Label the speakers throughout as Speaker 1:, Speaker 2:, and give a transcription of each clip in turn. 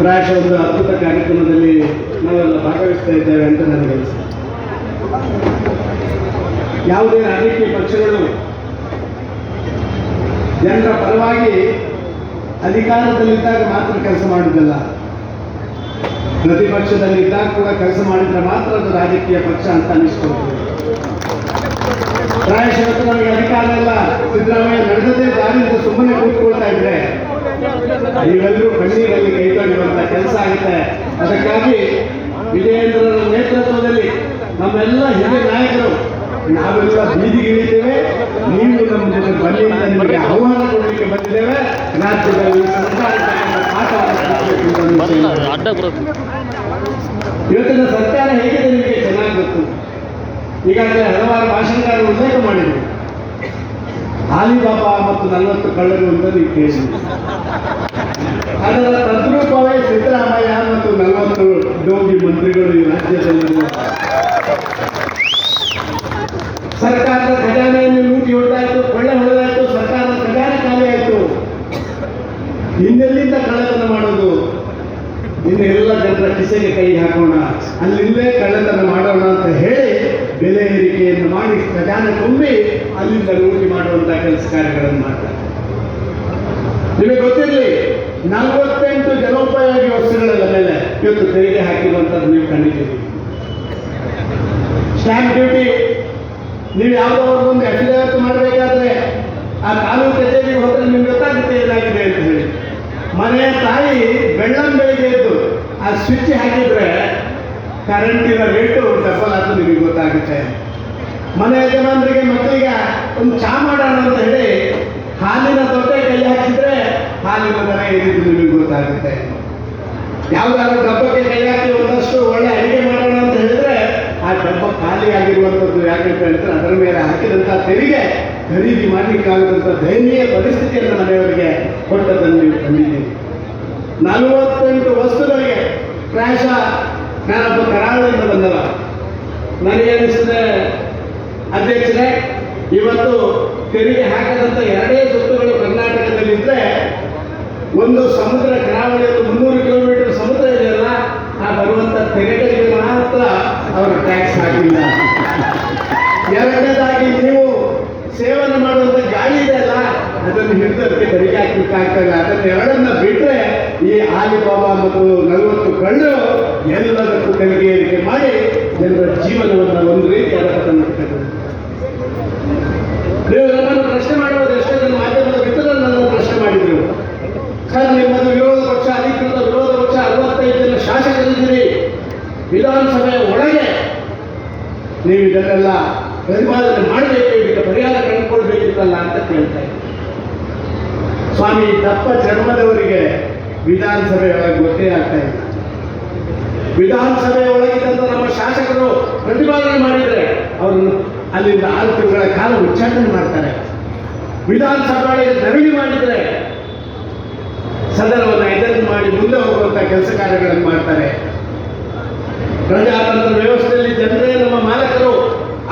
Speaker 1: ಪ್ರಾಯಶಃ ಒಂದು ಅದ್ಭುತ ಕಾರ್ಯಕ್ರಮದಲ್ಲಿ ನಾವೆಲ್ಲ ಭಾಗವಹಿಸ್ತಾ ಇದ್ದೇವೆ ಅಂತ ನನಗೆ ಯಾವುದೇ ರಾಜಕೀಯ ಪಕ್ಷಗಳು ಜನರ ಪರವಾಗಿ ಅಧಿಕಾರದಲ್ಲಿದ್ದಾಗ ಮಾತ್ರ ಕೆಲಸ ಮಾಡುವುದಿಲ್ಲ. ಪ್ರತಿಪಕ್ಷದಲ್ಲಿದ್ದಾಗ ಕೂಡ ಕೆಲಸ ಮಾಡಿದ್ರೆ ಮಾತ್ರ ಅದು ರಾಜಕೀಯ ಪಕ್ಷ ಅಂತ ಅನಿಸ್ಕೊಳ್ತದೆ ಪ್ರಾಯಶಃ ಇವತ್ತು ನಮಗೆ ಅಧಿಕಾರ ಇಲ್ಲ. ಸಿದ್ದರಾಮಯ್ಯ ನಡೆಸದೇ ದಾರಿಯಿಂದ ಸುಮ್ಮನೆ ಕೂತ್ಕೊಳ್ತಾ ಇದ್ರೆ ನೀವೆಲ್ಲರೂ ಕಣ್ಣೀರಲ್ಲಿ ಕೈ ತೊಳೆಯುವಂತ ಕೆಲಸ ಆಗುತ್ತೆ. ಅದಕ್ಕಾಗಿ ವಿಜಯೇಂದ್ರರ ನೇತೃತ್ವದಲ್ಲಿ ನಮ್ಮೆಲ್ಲ ಹಿರಿಯ ನಾಯಕರು, ನಾವೆಲ್ಲ ಬೀದಿಗಿಳಿದ್ದೇವೆ ನೀವು ನಮ್ಮ ಜೊತೆ ಬನ್ನಿ ನಿಮಗೆ ಆಹ್ವಾನ ಕೊಡಲಿಕ್ಕೆ ಬಂದಿದ್ದೇವೆ. ರಾಜ್ಯದಲ್ಲಿ ಸರ್ಕಾರ ತಗೊಂಡ ಪಾಠವನ್ನು ಕಲಿಸಬೇಕು ಅಂತ ವಿಷಯ.
Speaker 2: ಅಡ್ಡ ಬರೋದು
Speaker 1: ಇವತ್ತಿನ ಸರ್ಕಾರ ಹೇಗಿದೆ ನಿಮಗೆ ಚೆನ್ನಾಗಿ ಗೊತ್ತು? ಈಗಾಗಲೇ ಹಲವಾರು ಭಾಷಣಕಾರರು ಉಲ್ಲೇಖ ಮಾಡಿದರು. ಆಲಿಬಾಬಾ ಮತ್ತು ನಲವತ್ತು ಕಳ್ಳರು ಅಂತ ನೀವು ಕೇಳಿದ್ರಿ. ಅದರ ತದ್ರೂಪವೇ ಸಿದ್ದರಾಮಯ್ಯ ಮತ್ತು ನಲವತ್ತು ಡೋಗಿ ಮಂತ್ರಿಗಳು ಈ ರಾಜ್ಯದಲ್ಲಿ ಸರ್ಕಾರದ ಖಜಾನೆಯನ್ನು ಲೂಟಿ ಹೊಡೆದಾಯ್ತು ಕೊಳ್ಳೆ ಹೊಡೆದಾಯ್ತು ಸರ್ಕಾರದ ಖಜಾನೆ ಖಾಲಿ ಆಯಿತು ಇನ್ನೆಲ್ಲಿಂದ ಕಳ್ಳತನ ಮಾಡೋದು ಇನ್ನು ಎಲ್ಲ ಜನರ ಕಿಸೆಗೆ ಕೈ ಹಾಕೋಣ. ಅಲ್ಲಿಂದಲೇ ಕಳ್ಳತನ ಮಾಡೋಣ ಅಂತ ಹೇಳಿ ಬೆಲೆ ಏರಿಕೆಯನ್ನು ಮಾಡಿ ಖಜಾನೆ ತುಂಬಿ ಅಲ್ಲಿಂದ ಲೂಟಿ ಮಾಡುವಂಥ ಕೆಲಸ ಕಾರ್ಯಗಳನ್ನು ಮಾಡ್ತಾರೆ. ನಿಮಗೆ ಗೊತ್ತಿರಲಿ, ನಲವತ್ತೆಂಟು ಜನೋಪಯೋಗಿ ವಸ್ತುಗಳ ಮೇಲೆ ಇವತ್ತು ತೆರಿಗೆ ಹಾಕಿರುವಂಥದ್ದು ನೀವು ಕಂಡಿದ್ದೀರಿ. ಸ್ಟ್ಯಾಂಪ್ ಡ್ಯೂಟಿ ನೀವು ಯಾವುದೋ ಒಂದು ಅಫಿಡವಿಟ್ ಮಾಡಬೇಕಾದ್ರೆ ಆ ತಾಲೂಕು ಕಚೇರಿಗೆ ಹೋದ್ರೆ ನಿಮ್ಗೆ ಗೊತ್ತಾಗುತ್ತೆ ಏನಾಗಿದೆ ಅಂತ ಹೇಳಿ. ಮನೆಯ ತಾಯಿ ಬೆಳ್ಳಂ ಬೆಳಿಗ್ಗೆ ಎದ್ದು ಆ ಸ್ವಿಚ್ ಹಾಕಿದ್ರೆ ಕರೆಂಟಿನ ರೇಟು ಡಬಲ್ ಆಯ್ತು, ನಿಮಗೆ ಗೊತ್ತಾಗುತ್ತೆ. ಮನೆ ಯಜಮಾನರಿಗೆ ಮಕ್ಕಳಿಗೆ ಒಂದು ಚಾ ಮಾಡೋಣ ಅಂತ ಹೇಳಿ ಹಾಲಿನ ದೊಡ್ಡ ಕೈ ಹಾಕಿದ್ರೆ ಹಾಲಿನ ದರ ಏನಿದ್ದು ನಿಮಗೆ ಗೊತ್ತಾಗುತ್ತೆ. ಯಾವುದಾದ್ರು ಡಬ್ಬಕ್ಕೆ ಕೈ ಹಾಕಿ ಒಂದಷ್ಟು ಒಳ್ಳೆ ಅಡಿಗೆ ಮಾಡೋಣ ಅಂತ ಹೇಳಿದ್ರೆ ಆ ಡಬ್ಬ ಖಾಲಿ ಆಗಿರುವಂಥದ್ದು ಯಾಕಂತ ಹೇಳಿದ್ರೆ ಅದರ ಮೇಲೆ ಹಾಕಿದಂಥ ತೆರಿಗೆ ಖರೀದಿ ಮಾಡಲಿಕ್ಕಾಗದಂಥ ದಯನೀಯ ಪರಿಸ್ಥಿತಿಯನ್ನು ಮನೆಯವರಿಗೆ ಕೊಟ್ಟದ್ದನ್ನು ನೀವು ಕಂಡಿದ್ದೀರಿ ನಲವತ್ತೆಂಟು ವಸ್ತುಗಳಿಗೆ ಪ್ರಾಯಶಃ ನಾನೊಬ್ಬ ಕರಾಳದಿಂದ ಬಂದವ. ನನಗೆ ಅನಿಸಿದೆ ಅಧ್ಯಕ್ಷರೇ, ಇವತ್ತು ತೆರಿಗೆ ಹಾಕದಂಥ ಎರಡೇ ಸುತ್ತುಗಳು ಕರ್ನಾಟಕದಲ್ಲಿದ್ದರೆ ಒಂದು ಸಮುದ್ರ ಕರಾವಳಿಯಲ್ಲಿ ತೆರಿಗೆ ಮಾಡಿ ಜನರ ಜೀವನವನ್ನು ಒಂದು ರೀತಿಯಾದ ನೀವು ನಮ್ಮನ್ನು ಪ್ರಶ್ನೆ ಮಾಡುವುದು ಎಷ್ಟೋ ಜನ ಮಾಧ್ಯಮದ ಮಿತ್ರರು ನನ್ನನ್ನು ಪ್ರಶ್ನೆ ಮಾಡಿದ್ರು ಸರ್ ನಿಮ್ಮದು ವಿರೋಧ ಪಕ್ಷ, ಅಧಿಕೃತ ವಿರೋಧ ಪಕ್ಷ ಅರವತ್ತೈದು ಜನ ಶಾಸಕರಿದ್ದೀರಿ. ವಿಧಾನಸಭೆಯ ಒಳಗೆ ನೀವು ಇದನ್ನೆಲ್ಲ ಪ್ರತಿಪಾದನೆ ಮಾಡಬೇಕು ಇದಕ್ಕೆ ಪರಿಹಾರ ಕಂಡುಕೊಳ್ಬೇಕಿತ್ತಲ್ಲ ಅಂತ ಕೇಳ್ತಾ ಸ್ವಾಮಿ ದಪ್ಪ ಜನ್ಮದವರಿಗೆ ವಿಧಾನಸಭೆಯೊಳಗೆ ಗೊತ್ತೇ ಆಗ್ತಾ ಇಲ್ಲ. ವಿಧಾನಸಭೆಯ ಒಳಗಿದ್ದಂಥ ನಮ್ಮ ಶಾಸಕರು ಪ್ರತಿಪಾದನೆ ಮಾಡಿದರೆ ಅವರು ಅಲ್ಲಿಂದ ಆರು ತಿಂಗಳ ಕಾಲ ಉಚ್ಚಾಟನೆ ಮಾಡ್ತಾರೆ. ವಿಧಾನಸಭೆ ಒಳಗೆ ಧರಣಿ ಮಾಡಿದರೆ ಸದನವನ್ನು ಎದುರು ಮಾಡಿ ಮುಂದೆ ಹೋಗುವಂತ ಕೆಲಸ ಕಾರ್ಯಗಳನ್ನು ಮಾಡ್ತಾರೆ. ಪ್ರಜಾತಂತ್ರ ವ್ಯವಸ್ಥೆಯಲ್ಲಿ ಜನರೇ ನಮ್ಮ ಮಾಲಕರು.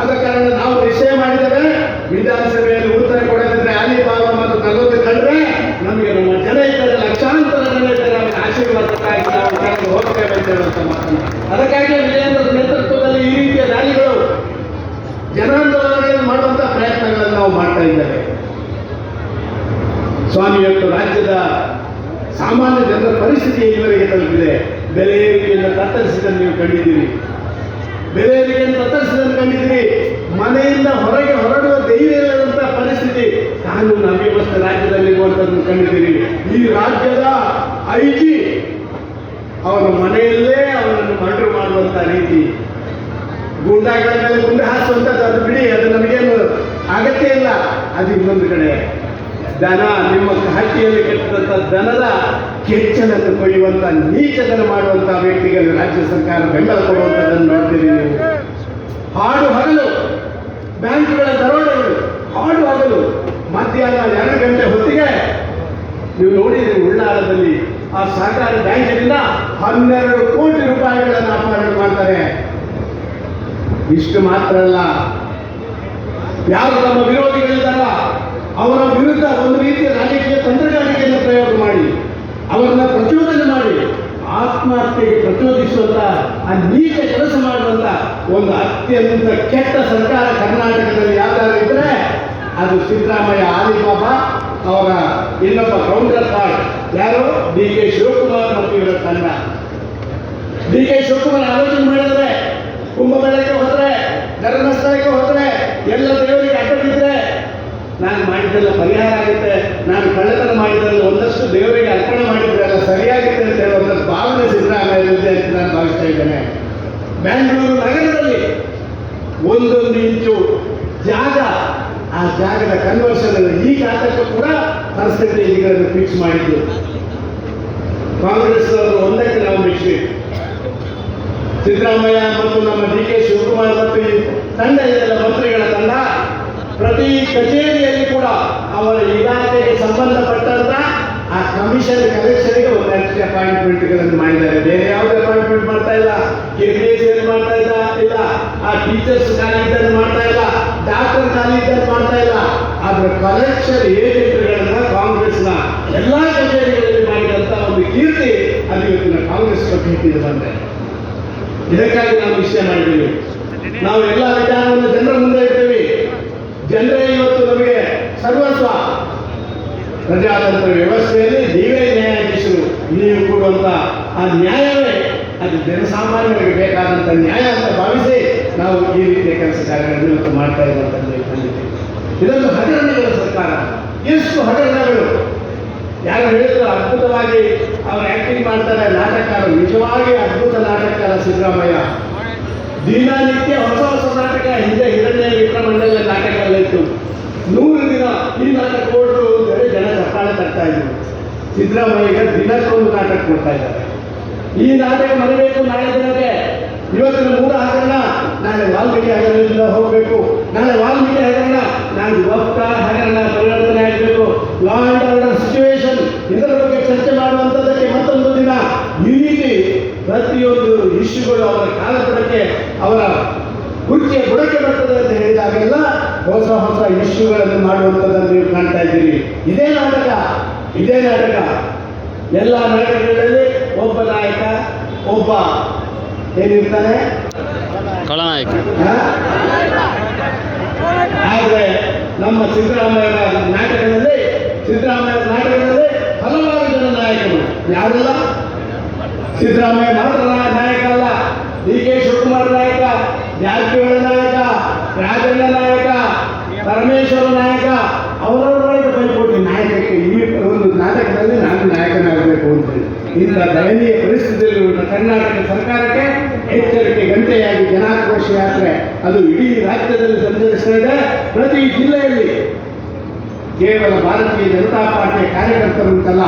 Speaker 1: ಆದ ಕಾರಣ ನಾವು ನಿಶ್ಚಯ ಮಾಡಿದರೆ ವಿಧಾನಸಭೆಯಲ್ಲಿ ಉತ್ತರ ಕೊಡದಿದ್ರೆ ಅಲಿಬಾಬಾ ಮತ್ತು ನಲವತ್ತು ಕಂಡ್ರೆ ನಮಗೆ ನಮ್ಮ ಜನ ಇದ್ದಾರೆ ಲಕ್ಷಾಂತರ ಜನ ಇದ್ದಾರೆ ಅವರ ಆಶೀರ್ವಾದಕ್ಕಾಗಿ ನಾವು ಕಳೆದು ಹೋಗ್ತೇವೆ ಅಂತ ಹೇಳುವಂತ ಮಾತನ್ನು. ಅದಕ್ಕಾಗಿ ನೇತೃತ್ವದಲ್ಲಿ ಈ ರೀತಿಯ ರ್ಯಾಲಿಗಳು ಜನಾಂದೋಲನಗಳನ್ನು ಮಾಡುವಂತಹ ಪ್ರಯತ್ನಗಳನ್ನು ನಾವು ಮಾಡ್ತಾ ಇದ್ದೇವೆ. ಸ್ವಾಮಿ ರಾಜ್ಯದ ಸಾಮಾನ್ಯ ಜನರ ಪರಿಸ್ಥಿತಿ ಇವರಿಗೆ ತಲುಪಿದೆ. ಬೆಲೆ ಏರಿಕೆಯನ್ನು ತತ್ತರಿಸಿದ್ದನ್ನು ನೀವು ಕಂಡಿದ್ದೀರಿ. ಬೆಲೆ ಏರಿಕೆಯನ್ನು ತತ್ತರಿಸಿದ್ದನ್ನು ಕಂಡಿದ್ದೀರಿ. ಮನೆಯಿಂದ ಹೊರಗೆ ಹೊರಡುವ ಧೈರ್ಯ ಪರಿಸ್ಥಿತಿ ಪರಿಸ್ಥಿತಿ ಕಾನೂನು ಅವ್ಯವಸ್ಥೆ ರಾಜ್ಯದಲ್ಲಿರುವಂಥದ್ದನ್ನು ಕಂಡಿದ್ದೀರಿ. ಈ ರಾಜ್ಯದ ಐಜಿ ಅವನ ಮನೆಯಲ್ಲೇ ಅವನನ್ನು ಮರ್ಡರ್ ಮಾಡುವಂತ ರೀತಿ. ಗೂಂಡಾಗಳ ಮೇಲೆ ಗುಂಡು ಹಾಸುವಂಥದ್ದು ಅದು ಬಿಡಿ, ಅದು ನಮಗೇನು ಅಗತ್ಯ ಇಲ್ಲ. ಅದು ಇನ್ನೊಂದು ಕಡೆ. ದನ, ನಿಮ್ಮ ಹಟ್ಟಿಯಲ್ಲಿ ಕೆಟ್ಟಂತ ದನದ ಕೆಚ್ಚಲನ್ನು ಕೊಯ್ಯುವಂತ ನೀಚದನ್ನು ಮಾಡುವಂತ ವ್ಯಕ್ತಿಗಳು ರಾಜ್ಯ ಸರ್ಕಾರ ಬೆಂಬಲ ಕೊಡುವಂಥದ್ದನ್ನು ನೋಡ್ತೀರಿ ನೀವು. ಹಾಡು ಹಗಲು, ಬ್ಯಾಂಕ್ಗಳ ದರೋಡೆಗಳು, ಹಾಡು ಹಗಲು. ಮಧ್ಯಾಹ್ನ ಎರಡು ಗಂಟೆ ಹೊತ್ತಿಗೆ ನೀವು ನೋಡಿದ್ರಿ ಉಳ್ಳಾಳದಲ್ಲಿ ಆ ಸಹಕಾರಿ ಬ್ಯಾಂಕಿನಿಂದ ಹನ್ನೆರಡು ಕೋಟಿ ರೂಪಾಯಿಗಳನ್ನು ಅಪಹರಣ ಮಾಡ್ತಾರೆ ಇಷ್ಟು ಮಾತ್ರ ಅಲ್ಲ. ಯಾರು ನಮ್ಮ ವಿರೋಧಿಗಳಿದ್ದಾರ ಅವರ ವಿರುದ್ಧ ಒಂದು ರೀತಿಯ ರಾಜಕೀಯ ತಂತ್ರಗಾರಿಕೆಯನ್ನು ಪ್ರಯೋಗ ಮಾಡಿ, ಅವರನ್ನ ಪ್ರಚೋದನೆ ಮಾಡಿ, ಆತ್ಮಹತ್ಯೆ ಪ್ರಚೋದಿಸುವಂತ ಆ ನೀಚ ಕೆಲಸ ಮಾಡುವಂತ ಒಂದು ಅತ್ಯಂತ ಕೆಟ್ಟ ಸರ್ಕಾರ ಕರ್ನಾಟಕದಲ್ಲಿ ಯಾವ್ದಾದ್ರು ಇದ್ರೆ ಅದು ಸಿದ್ದರಾಮಯ್ಯ ಆಲಿಬಾಬಾ ಅವರ ಇನ್ನೊಬ್ಬ ಕೌಂಟರ್ ಪಾರ್ಟ್ ಯಾರು? ಡಿ ಕೆ ಶಿವಕುಮಾರ್ ಮತ್ತು ಇವರ ತಂಡ. ಡಿ ಕೆ ಶಿವಕುಮಾರ್ ಆಲೋಚನೆ ಮಾಡಿದ್ರೆ, ಕುಂಭಮೇಳಕ್ಕೆ ಹೋದ್ರೆ, ಧರ್ಮಸ್ಥಳಕ್ಕೆ ಹೋದ್ರೆ, ಎಲ್ಲ ದೇವರಿಗೆ ಅಡ್ಡ ಬಿದ್ದರೆ ನಾನು ಮಾಡಿದ್ದೆಲ್ಲ ಪರಿಹಾರ ಆಗುತ್ತೆ. ನಾನು ಕಳ್ಳತನ ಮಾಡಿದ್ದೆಲ್ಲ ಒಂದಷ್ಟು ದೇವರಿಗೆ ಅರ್ಪಣೆ ಮಾಡಿದ್ರೆ ಅದು ಸರಿಯಾಗುತ್ತೆ ಅಂತ ಹೇಳುವಂಥ ಭಾವನೆ ಸಿದ್ದರಾಮಯ್ಯರದ್ದೇ ಅಂತ ನಾನು ಭಾವಿಸ್ತಾ ಇದ್ದೇನೆ. ಬ್ಯಾಂಗ್ಳೂರು ನಗರದಲ್ಲಿ ಒಂದೊಂದು ಇಂಚು ಜಾಗ ಆ ಜಾಗದ ಕನ್ವರ್ಷನ್ ಈ ಜಾಗಕ್ಕೂ ಕೂಡ ಪರಿಸ್ಥಿತಿ ಈಗ ಫಿಕ್ಸ್ ಮಾಡಿದ್ದು. ಕಾಂಗ್ರೆಸ್ ಅವರು ಒಂದಕ್ಕೆ ನಾವು ಮೆಚ್ಚಬೇಕು ಸಿದ್ದರಾಮಯ್ಯ ಮತ್ತು ನಮ್ಮ ಡಿ ಕೆ ಶಿವಕುಮಾರ್ ಮತ್ತು ತಂಡ ಇದೆಲ್ಲ ಮಂತ್ರಿಗಳ ತಂಡ, ಪ್ರತಿ ಕಚೇರಿಯಲ್ಲಿ ಕೂಡ ಅವರ ಇಲಾಖೆಗೆ ಸಂಬಂಧಪಟ್ಟಂತ ಆ ಕಮಿಷನ್ ಕಲೆಕ್ಷನ್ಗೆ ಒಂದು ಎಕ್ಸ್ಟ್ರಾ ಅಪಾಯಿಂಟ್ಮೆಂಟ್ಗಳನ್ನು ಮಾಡಿದ್ದಾರೆ. ಬೇರೆ ಯಾವುದೇ ಅಪಾಯಿಂಟ್ಮೆಂಟ್ ಮಾಡ್ತಾ ಇಲ್ಲ. ಕಿರಿಯರ್ ಮಾಡ್ತಾ ಇಲ್ಲ ಇಲ್ಲ. ಆ ಟೀಚರ್ಸ್ ಇದ್ದನ್ನು ಮಾಡ್ತಾ ಇದ್ದನ್ನು ಮಾಡ್ತಾ ಇಲ್ಲ. ಆದ್ರೆ ಕಲೆಕ್ಷನ್ ಏಜೆಂಟ್ಗಳನ್ನ ಕಾಂಗ್ರೆಸ್ನ ಎಲ್ಲಾ ಕಚೇರಿಗಳಲ್ಲಿ ಮಾಡಿದಂತ ಒಂದು ಕೀರ್ತಿ ಅದು ಇವತ್ತಿನ ಕಾಂಗ್ರೆಸ್ ಪಕ್ಷಕ್ಕೆ ಬಂದೆ ಇದಕ್ಕಾಗಿ ನಾವು ವಿಷಯ ಮಾಡಿದ್ದೀವಿ. ನಾವು ಎಲ್ಲ ವಿಚಾರವನ್ನು ಜನರ ಮುಂದೆ ಇಡ್ತೀವಿ. ಜನರೇ ಇವತ್ತು ನಮಗೆ ಸರ್ವಸ್ವ. ಪ್ರಜಾತಂತ್ರ ವ್ಯವಸ್ಥೆಯಲ್ಲಿ ನೀವೇ ನ್ಯಾಯಾಧೀಶರು, ನೀವು ಕೊಡುವಂತ ಆ ನ್ಯಾಯವೇ. ಅದು ಜನಸಾಮಾನ್ಯರಿಗೆ ಬೇಕಾದಂತ ನ್ಯಾಯ ಅಂತ ಭಾವಿಸಿ ನಾವು ಈ ರೀತಿಯ ಕೆಲಸ ಕಾರ್ಯಗಳನ್ನು ಇವತ್ತು ಮಾಡ್ತಾ ಇರುವಂಥದ್ದು ಖಂಡಿತ ಇದೊಂದು ಹಗರಣಗಳ ಸರ್ಕಾರ. ಎಷ್ಟು ಹಗರಣಗಳು? ಯಾರು ಹೇಳಿದ್ರು ಅದ್ಭುತವಾಗಿ ಅವರು ಆಕ್ಟಿಂಗ್ ಮಾಡ್ತಾರೆ. ನಾಟಕಕಾರ ನಿಜವಾಗಿ ಅದ್ಭುತ ನಾಟಕಕಾರ ಸಿದ್ದರಾಮಯ್ಯ. ದಿನನಿತ್ಯ ಹೊಸ ಹೊಸ ನಾಟಕ, ಹಿಂದೆ ಹಿರಣ್ಯ ವಿಕ್ರಮಂಡಲ ನಾಟಕ ಎಲ್ಲ ಇತ್ತು ನೂರು ದಿನ ಈ ನಾಟಕ ಕೊಟ್ಟರು ಅಂತೇಳಿ ಜನ ಚಪ್ಪಾಳೆ ತರ್ತಾ ಇದ್ರು. ಸಿದ್ದರಾಮಯ್ಯ ದಿನಕ್ಕೊಂದು ನಾಟಕ ಕೊಡ್ತಾ ಇದ್ದಾರೆ. ಈ ನಾಟಕ ಮರಿಬೇಕು ನಾಳೆ ದಿನಕ್ಕೆ. ಇವತ್ತಿನ ಮೂರು ಹಗರಣ ನಾಳೆ ವಾಲ್ಮೀಕಿ ಹಗರಣದಿಂದ ಹೋಗಬೇಕು. ನಾಳೆ ವಾಲ್ಮೀಕಿ ಹಗರಣ ನಾಳೆ ಹೋಗ್ತಾ ಹಗರಣ ಪರಿವರ್ತನೆ ಆಗಬೇಕು. ಲಾ ಅಂಡ್ ಆರ್ಡರ್ ಸಿಚುವೇಶನ್ ಇದರ ಬಗ್ಗೆ ಚರ್ಚೆ ಮಾಡುವಂಥದ್ದಕ್ಕೆ ಮತ್ತೊಂದು ದಿನ. ಈ ರೀತಿ ಪ್ರತಿಯೊಂದು ಇಶ್ಯೂಗಳು ಅವರ ಕಾಲಪಡಕ್ಕೆ ಅವರ ಕುರ್ಚಿಯ ಬುಡಕ್ಕೆ ಬರ್ತದೆ ಅಂತ ಹೇಳಿದಾಗೆಲ್ಲ ಹೊಸ ಹೊಸ ಇಶ್ಯೂಗಳನ್ನು ಮಾಡುವಂಥದ್ದನ್ನು ನೀವು ಕಾಣ್ತಾ ಇದ್ದೀರಿ. ಇದೇ ನಾಟಕ ಇದೇ ನಾಟಕ. ಎಲ್ಲ ನಾಟಕಗಳಲ್ಲಿ ಒಬ್ಬ ನಾಯಕ, ಒಬ್ಬ ಏನಿರ್ತಾನೆ?
Speaker 2: ಖಳನಾಯಕ.
Speaker 1: ಆದರೆ ನಮ್ಮ ಸಿದ್ದರಾಮಯ್ಯ ನಾಟಕದಲ್ಲಿ ಸಿದ್ದರಾಮಯ್ಯ ನಾಟಕದಲ್ಲಿ ಹಲವಾರು ಜನ ನಾಯಕರು. ಯಾರಲ್ಲ? ಸಿದ್ದರಾಮಯ್ಯ ಮಾತ್ರ ನಾಯಕ ಅಲ್ಲ. ಡಿ ಕೆ ಶಿವಕುಮಾರ್ ನಾಯಕ ಜಾರಕಿಹೊಳಿ ನಾಯಕ, ರಾಜಣ್ಣ ನಾಯಕ, ಪರಮೇಶ್ವರ ನಾಯಕ ಅವರವರೊಳಗೆ ಪೈಪೋಟಿ ನಾಯಕಕ್ಕೆ ಈ ಒಂದು ನಾಟಕದಲ್ಲಿ ನಾನು ನಾಯಕನಾಗಬೇಕು ಅಂತ. ಇಂಥ ದಯನೀಯ ಪರಿಸ್ಥಿತಿಯಲ್ಲಿ ಕರ್ನಾಟಕ ಸರ್ಕಾರಕ್ಕೆ ಎಚ್ಚರಿಕೆ. ಗಂಟೆಯಾಗಿ ಜನಾಕ್ರೋಶ ಯಾತ್ರೆ, ಅದು ಇಡೀ ರಾಜ್ಯದಲ್ಲಿ ಸಂಚರಿಸ್ತಾ ಇದೆ. ಪ್ರತಿ ಜಿಲ್ಲೆಯಲ್ಲಿ ಕೇವಲ ಭಾರತೀಯ ಜನತಾ ಪಾರ್ಟಿಯ ಕಾರ್ಯಕರ್ತರು ಅಂತಲ್ಲ,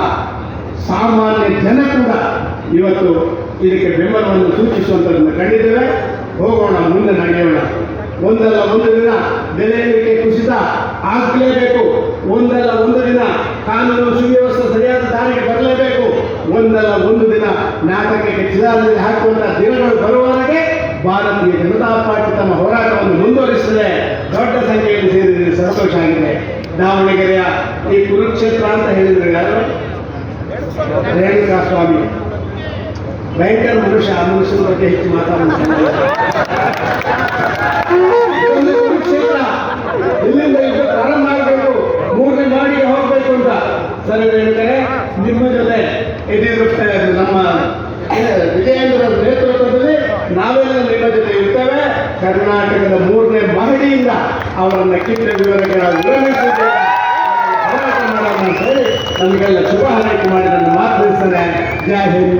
Speaker 1: ಸಾಮಾನ್ಯ ಜನ ಕೂಡ ಇವತ್ತು ಇದಕ್ಕೆ ಬೆಂಬಲವನ್ನು ಸೂಚಿಸುವಂಥದ್ದನ್ನು ಕಂಡಿದ್ದೇವೆ. ಹೋಗೋಣ, ಮುಂದೆ ನಡೆಯೋಣ. ಒಂದಲ್ಲ ಒಂದು ದಿನ ಬೆಲೆ ಏರಿಕೆ ಕುಸಿತ ಆಗಲೇಬೇಕು. ಒಂದಲ್ಲ ಒಂದು ದಿನ ಕಾನೂನು ಸುವ್ಯವಸ್ಥೆ ಸರಿಯಾದ ದಾರಿಗೆ ಬರಲೇಬೇಕು. ಒಂದಲ್ಲ ಒಂದು ದಿನ ನಾಟಕಕ್ಕೆ ಚಿರಾದಲ್ಲಿ ಹಾಕುವಂತಹ ದಿನಗಳು ಬರುವವರೆಗೆ ಭಾರತೀಯ ಜನತಾ ಪಾರ್ಟಿ ತಮ್ಮ ಹೋರಾಟವನ್ನು ಮುಂದುವರಿಸಿದೆ ದೊಡ್ಡ ಸಂಖ್ಯೆಯಲ್ಲಿ ಸೇರಿದರೆ ಸಂತೋಷ ಆಗಿದೆ. ದಾವಣಗೆರೆಯ ಈ ಕುರುಕ್ಷೇತ್ರ ಅಂತ ಹೇಳಿದ್ರೆ ಯಾರು? ರೇಣುಕಾ ಸ್ವಾಮಿ ಭಯಂಕರ ಮನುಷ್ಯ, ಆ ಮನುಷ್ಯನ ಬಗ್ಗೆ ಹೆಚ್ಚು ಮಾತಾಡುತ್ತಾರೆ ಕುರುಕ್ಷೇತ್ರ. ಇಲ್ಲಿಂದ ಪ್ರಾರಂಭ ಆಗಬೇಕು. ಮೂರನೇ ಮಾಡಿ ಹೋಗಬೇಕು ಅಂತ. ಸರಿ ಹೇಳಿದರೆ ನಿಮ್ಮ ಜೊತೆ ಯಡಿಯೂರಪ್ಪ ನಮ್ಮ ಏ, ವಿಜಯೇಂದ್ರ ಅವ್ರ ನೇತೃತ್ವದಲ್ಲಿ ನಾವೆಲ್ಲ ನಿಮ್ಮ ಜೊತೆ ಇರ್ತೇವೆ ಕರ್ನಾಟಕದ ಮೂರನೇ ಮಹಡಿಯಿಂದ ಅವರನ್ನ ಕಿತ್ತ ವಿವರಕ್ಕೆ ನಾವು ಹೇಳಿ ನಮಗೆಲ್ಲ ಶುಭ ಹಾರೈಕೆ ಮಾಡಿ ನನ್ನ ಮಾತು ಜಯ ಹಿಂದ್.